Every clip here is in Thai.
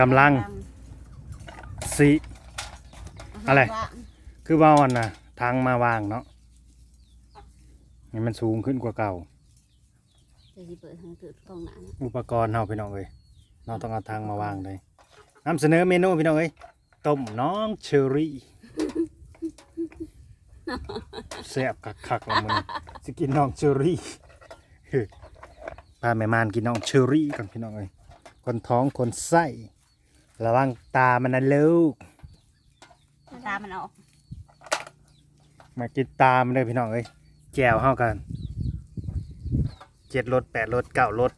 กำลังสิ อะไร คือว่าวันน่ะทางมาวางเนาะให้มันสูงขึ้นกว่าเก่าจะสิเปิดทางตื่นกล้องหนาเนี่ยอุปกรณ์เฮาพี่น้องเอ้ยเราต้องเอาทางมาวางเลยนำเสนอเมนูพี่น้องเอ้ยต้มน้องเชอรี่แซ่บคักๆละมึงสิกินน้องเชอรี่เฮ้ยพาแม่มานกินน้องเชอรี่กันพี่น้องเอ้ยคนท้องคนไส้ ระวังตามันนะลูก ตามันออกมากินตามเลยพี่น้องเอ้ยแจวเฮากันเจ็ดรถแปดรถเก้ารถ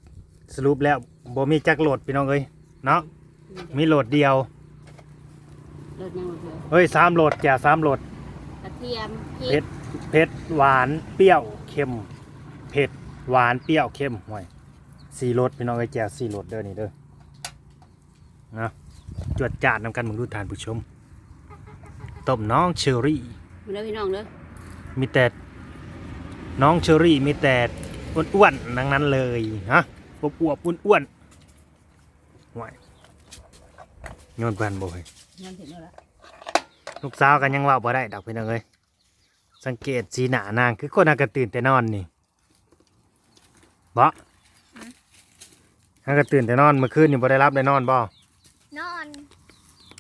สรุปแล้วบ่มีจักรถพี่น้องเอ้ยเนาะมีรถเดียวรสยังรสเลยเฮ้ยสามรสแจวสามรสกระเทียมพริเผ็กดเผ็ดหวานเปรี้ยวเค็มเผ็ดหวานเปรี้ยวเค็มห่วยสี่รสพี่น้องเอ้ยแจวสี่รสเด้อนี่เด้อนะ จวดจาดนำกันมึงดูทานผู้ชมต้มน้องเชอรี่มาเลยพี่น้องเด้อมีแต่น้องเชอรี่มีแต่อ้วนๆทั้งนั้นเลยฮะอวบอวบๆอ้วนๆห่วยโยนกันบ่เฮ้ยยังถึงแล้วล่ะลูกสาวกันยังว่าบ่ได้ดอกพี่น้องเอ้ยสังเกตสีหน้านางคือคนอากตื่นแต่นอนนี่บ่อากตื่นแต่นอนเมื่อคืนนี่บ่ได้รับได้นอนบ่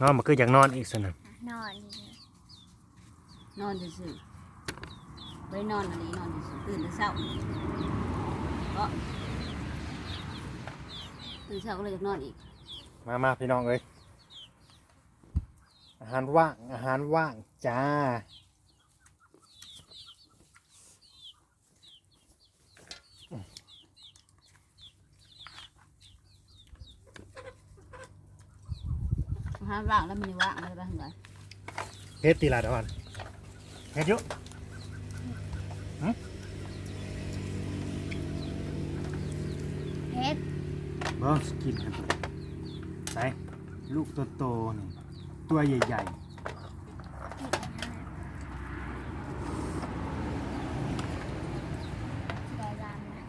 นอนนอนเมื่อคืนอยากนอนอีกสนะนอนนอนซื่อๆไว้นอนอะไรนอนซื่อๆตื่นแต่เช้าก็ตื่นเช้าก็เลยจะนอนอีก มามาพี่น้องเอ้ยอาหารว่างอาหารว่างจ้า ห้ามว่างแล้วมันว่างอะไรบ้างเหรอเฮ็ดตีละเดยวก่อนเฮ็ดอยุเพชรบ่สกินกันใส่ลูกโตๆนี่ตัวใหญ่ดอยลานนะ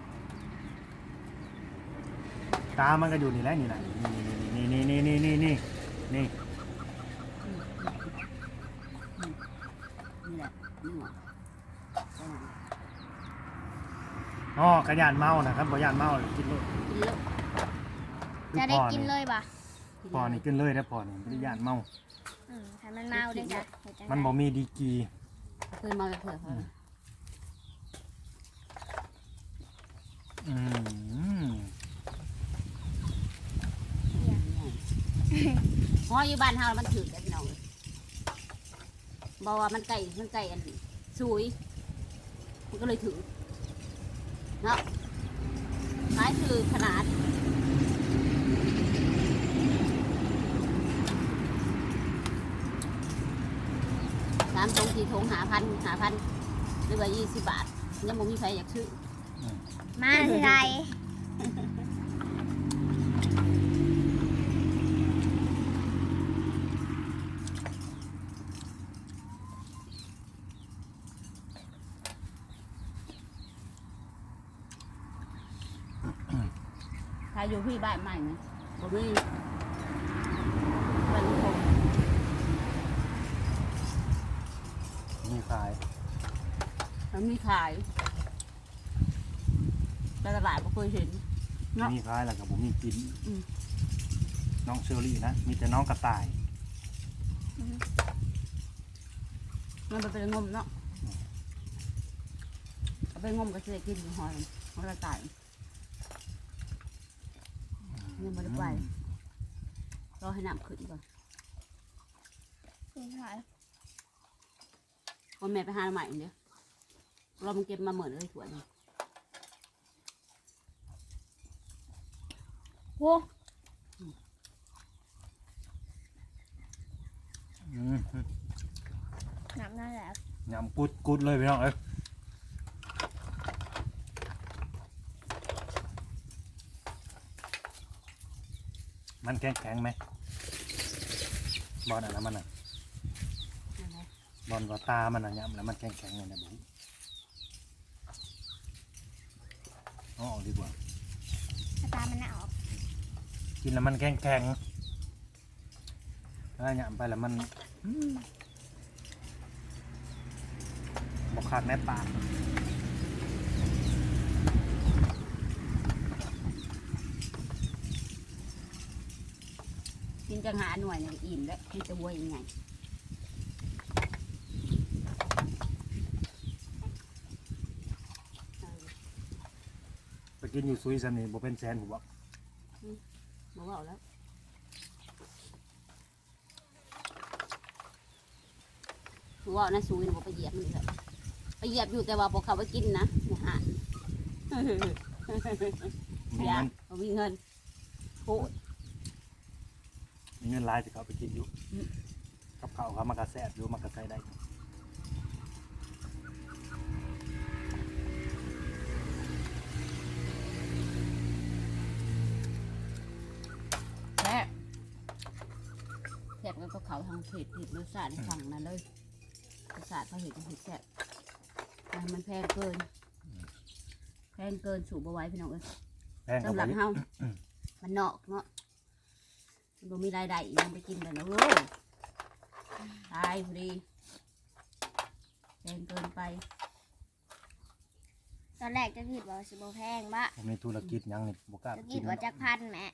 ๆตามันก็อยู่นี่แหละนี่แหละนี่นี่นี่นี่นี่นี่นี่ นี่แหละนี่หว่าอ๋อกระยานเมานะครับบ่ยานเมากินเลยกินเยอะจะได้กินเลยป่ะพอนี่กินเลยนะพอนี่บ่ได้ยานเมาอืมถ้ามันเมาได้จ้ะเดี๋ยวจะมันบ่มีดีกรีเคยมาแบบเผื่อเขาอืม เพราะอยู่บ้านเฮามันถือกันพี่น้องบอกว่ามันไก่มันไก่อันสวยมันก็เลยถือเนาะขายคือขนาดสามตรงสี่ทงหาพันหาพันหรือว่ายี่สิบบาทยังบ่มีใครอยากซื้อมาทีไร อยู่ที่บ้านใหม่ไหมบ่มีมันคงมีขายมันมีขายแต่ตลาดบ่เคยเห็น เนาะมีขายแล้วก็บ่มีกิน อืมน้องเชอรี่นะ มีแต่น้องกระต่ายมันเป็นงมเนาะเอาไปงมก็จะได้กินอยู่หอยหอยกระต่าย ยังไม่ได้ไปรอให้น้ำขึ้นก่อนกินหอยวันแม่ไปหาใหม่เดี๋ยวเรามันเก็บมาเหมือนเลยสวยนี่โว้อืมน้ำนั่นแหละยำกุดกุดเลยพี่น้องเอ้ย มันแข็งแข็งๆไหมบอลอะไรมันอะนั่นแหละบอลว่าตามันอะยำแล้วมันแข็งแข็งๆเลยนะบุเอาออกดีกว่าถ้าตามันน่ะออก กินแล้วมันแข็งแข็งถ้าหยำไปแล้วมันอืมบอกขาดแม่ปาก กินจังหาหน่วยเนี่ยอิ่มแล้วมันจะวัวยังไงเออไปกินอยู่ซุยซันนี่บ่เป็นแสนผมบอกบอกว่าแล้วบอกว่านะสูงบอกไปเหยียบมันเลยไปเหยียบอยู่แต่ว่าบอกเขาไปกินนะเนี่ยฮะมีอยาเงิกนเอามีเงินพูดมี เงินหลายที่เขาไปกินอยู่อืมกับเขาวเขามากระแซบอยู่มากระใส่ได้แซ่บแซ่บแล้วก็เขาทางเผ็ดเผ็ดรสชาติในฝั่งนั้นเลยรสชาติเขาเห็นเผ็ดแซ่บแต่มันแพงเกิน แพงเกินสูบเอาไว้พี่น้องเอ้ยแพงเขาสำหไปรับเฮามันนอกเนาะมัน บ่มีรายได้อีกยังไปกินเลยนะโอ้ยตายพอดีแพงเกินไปตอนแรกจะคิดว่าสิบแพงบะผมมีธุรกิจหยังนี่บ่กล้าจะกิคินดว่าจักพันแหม่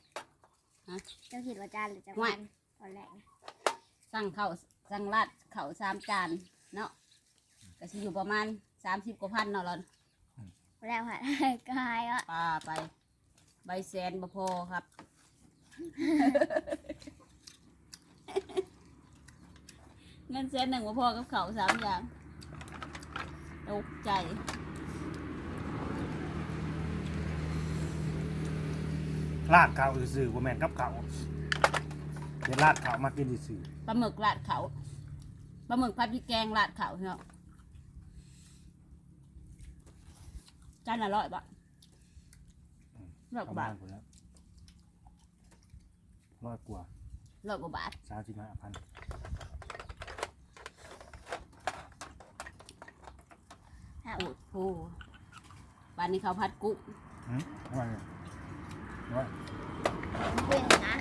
ฮะจะคิดว่าจานหรือจักพันตอนแรกนะสั่งข้าวสั่งราดข้าวสามจานเนาะก็สิอยู่ประมาณสามสิบกว่าพันเนาะหรอนแล้วค่ะ กายอะป้าไป ใบแสนบ่พอครับ เงินแสนหนึ่งบ่พอกับเขาวสามอย่างตกใจลาดข้าวซื่อๆบ่แม่นกับข้าวเดี๋ยวลาดข้าวมากินซื่อปลาหมึกราดเขาปลาหมึกพัดพริกแกงราดเขาเนาะจานละร้อยบาทๆร้อยกว่าบาทประมณพุ่นแล้ว ร้อยกว่าร้อยกว่าบาทสามสิบห้าพันแล้วโอ้โหบ้านนี้เขาพัดกุ้งหืมว่าไงว่ากุ้งนะ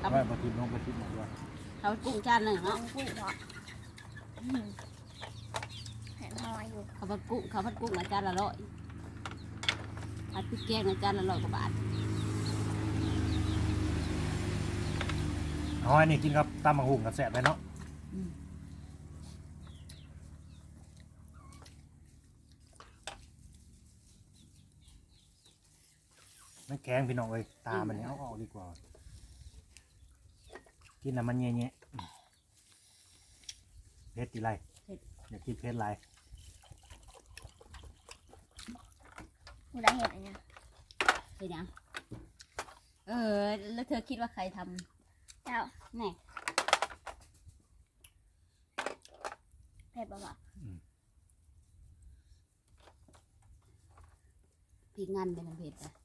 กับว่าบ่ทิมลงบ่ทิมหมดว่าเขาพัดกุ้งจานหนึ่งน้อเนาะงกุ้งเพราะอืมเห็นหอยอยู่เขาพัดกุ้งเขาพัดกุ้งนะจานละร้อยพัดพริกแกงนะจานละร้อยกว่าบาท หอยนี่กินกับตำมะฮุ่งกับแซ่บเลยเนาะอืมมันแข็งพี่น้องเอ้ยตามันเนี่ยเอาออกดีกว่า กินน่ะมันแง่ๆอืมเผ็ดอีไรอยากกินเผ็ดไรกูได้เห็นอันเนี้ยเป็นยังเออ แล้วเธอคิดว่าใครท เจ้าำแน่เผ็ดบ่บ่พริกงันเป็นน้ำเผ็ดอะอะ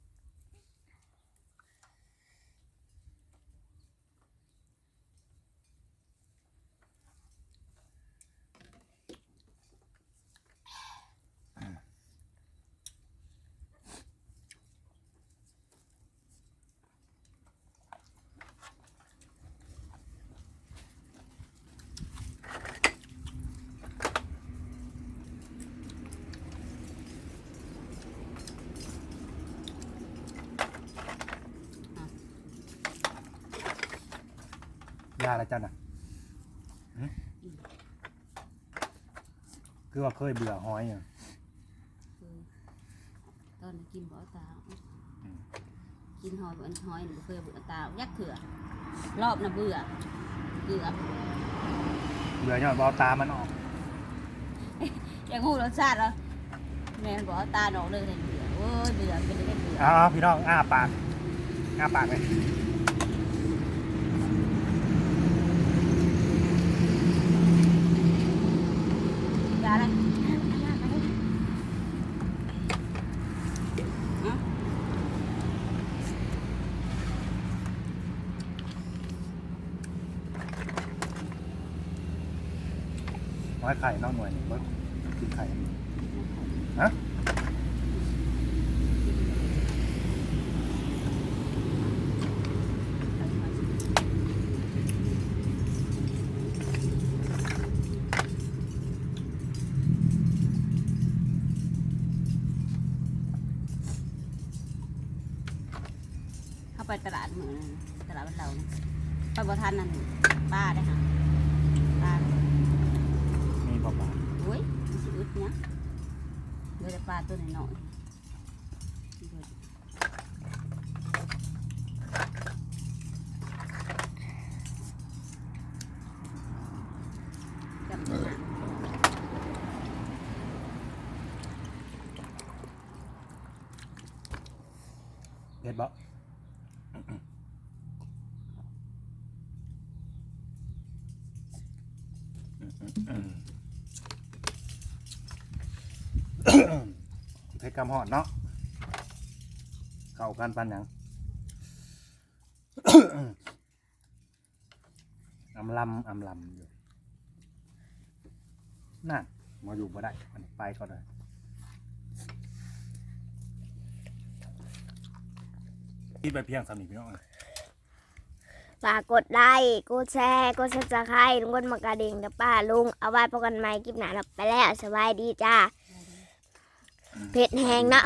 าอะไรจันอะหึคือว่าเคยเบื่อหอยอะคือตอนกินบ่อตาอืมกินหอยเหมือนหอยหรือเคยเบื่อตายักเถื่อรอบน่ะเบื่อเบื่อเบื่อยอดบเอาตามันออกอยากหูรสชาติเหรอแม่นบอกตาดอกเลยเลยเบื่อโอ้ยเบื่อเป็นได้เบื่อเอาเอาพี่น้องอ้าปากอ้าปากเลยย ให้ไข่นอกหน่วยนี่ก็กินไข่ฮะไปตลาดเหมือนตลาดบ้านเราไปบ่ทันนั่นป้าได้ค่ะ มันสิอึดเนี่ยเหลือแต่ปลาตัวน้อยๆจำได้นะ เผ็ดบ่เผ็ดกำหอดเนาะเข้ากันปันหยังอำลำอำลำอยู่นั่นมาอยู่บ่ได้อันไปก็ได้ที่ไปเพียงสามีพี่น้องฝากกดไลค์กดแชร์กดซับสไครต์ลุงกดมากระดิ่งกับป้าลุง เอาไว้พบกันใหม่คลิปหน้าเราไปแล้วสบายดีจ้า เผ็ดแหงนะ